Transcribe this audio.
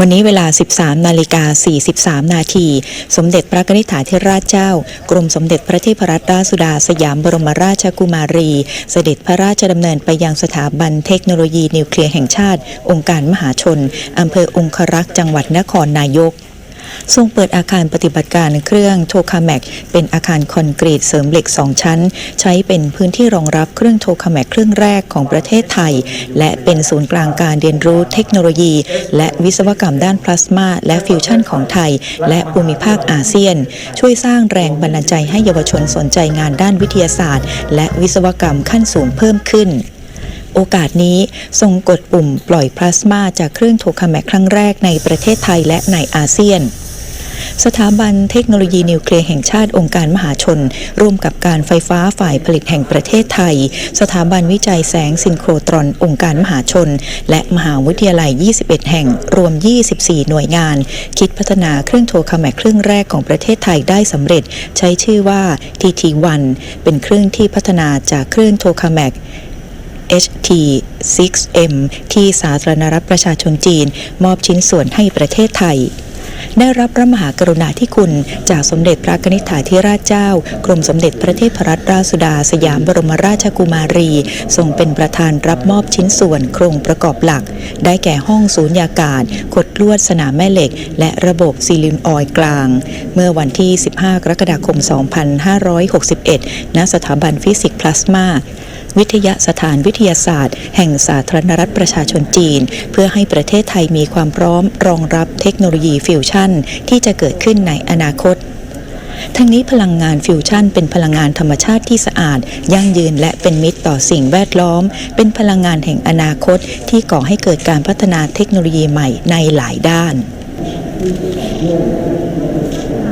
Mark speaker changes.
Speaker 1: วันนี้เวลา 13 นาฬิกา 43 นาที สมเด็จพระนิธิฐาธิราชเจ้า กรมสมเด็จพระเทพรัตนราชสุดาสยามบรมราชกุมารี เสด็จพระราชดำเนินไปยังสถาบันเทคโนโลยีนิวเคลียร์แห่งชาติ องค์การมหาชน อำเภอองครักษ์จังหวัดนครนายก ทรงเปิดอาคารปฏิบัติการเครื่องโทคาแมกเป็นอาคารคอนกรีตเสริมเหล็ก 2 ชั้น ใช้เป็นพื้นที่รองรับเครื่องโทคาแมกเครื่องแรกของประเทศไทย และเป็นศูนย์กลางการเรียนรู้เทคโนโลยี และวิศวกรรมด้านพลาสมาและฟิวชั่นของไทย และภูมิภาคอาเซียน ช่วยสร้างแรงบันดาลใจให้เยาวชนสนใจงานด้านวิทยาศาสตร์ และวิศวกรรมขั้นสูงเพิ่มขึ้น โอกาสนี้ทรงกดปุ่มปล่อยพลาสมาจากเครื่องโทคาแมกครั้งแรกในประเทศไทยและในอาเซียนสถาบันเทคโนโลยีนิวเคลียร์แห่งชาติองค์การมหาชน ร่วมกับการไฟฟ้าฝ่ายผลิตแห่งประเทศไทย สถาบันวิจัยแสงซินโครตรอนองค์การมหาชน และมหาวิทยาลัย 21 แห่ง รวม 24 หน่วยงาน คิดพัฒนาเครื่องโทรคาแมกเครื่องแรกของประเทศไทยได้สำเร็จ ใช้ชื่อว่า TT1 เป็นเครื่องที่พัฒนาจากเครื่องโทรคาแมก HT6M ที่สาธารณรัฐประชาชนจีน มอบชิ้นส่วนให้ประเทศไทย ได้รับพระมหากรุณาธิคุณ จากสมเด็จพระนิธิฐาธิราชเจ้า กรมสมเด็จพระเทพรัตนราชสุดาสยามบรมราชกุมารีทรงเป็นประธานรับมอบชิ้นส่วนโครงประกอบหลัก ได้แก่ห้องสูญญากาศขดลวดสนามแม่เหล็ก และระบบซีลินออยกลาง เมื่อวันที่ 15 กรกฎาคม 2561 ณ สถาบันฟิสิกส์พลาสมา วิทยาสถานวิทยาศาสตร์ แห่งสาธารณรัฐประชาชนจีน เพื่อให้ประเทศไทยมีความพร้อมรองรับเทคโนโลยีฟิวชั่น ที่จะเกิดขึ้นในอนาคตทั้งนี้พลังงานฟิวชั่นเป็นพลังงานธรรมชาติที่สะอาด ยั่งยืนและเป็นมิตรต่อสิ่งแวดล้อม เป็นพลังงานแห่งอนาคต ที่ก่อให้เกิดการพัฒนาเทคโนโลยีใหม่ในหลายด้าน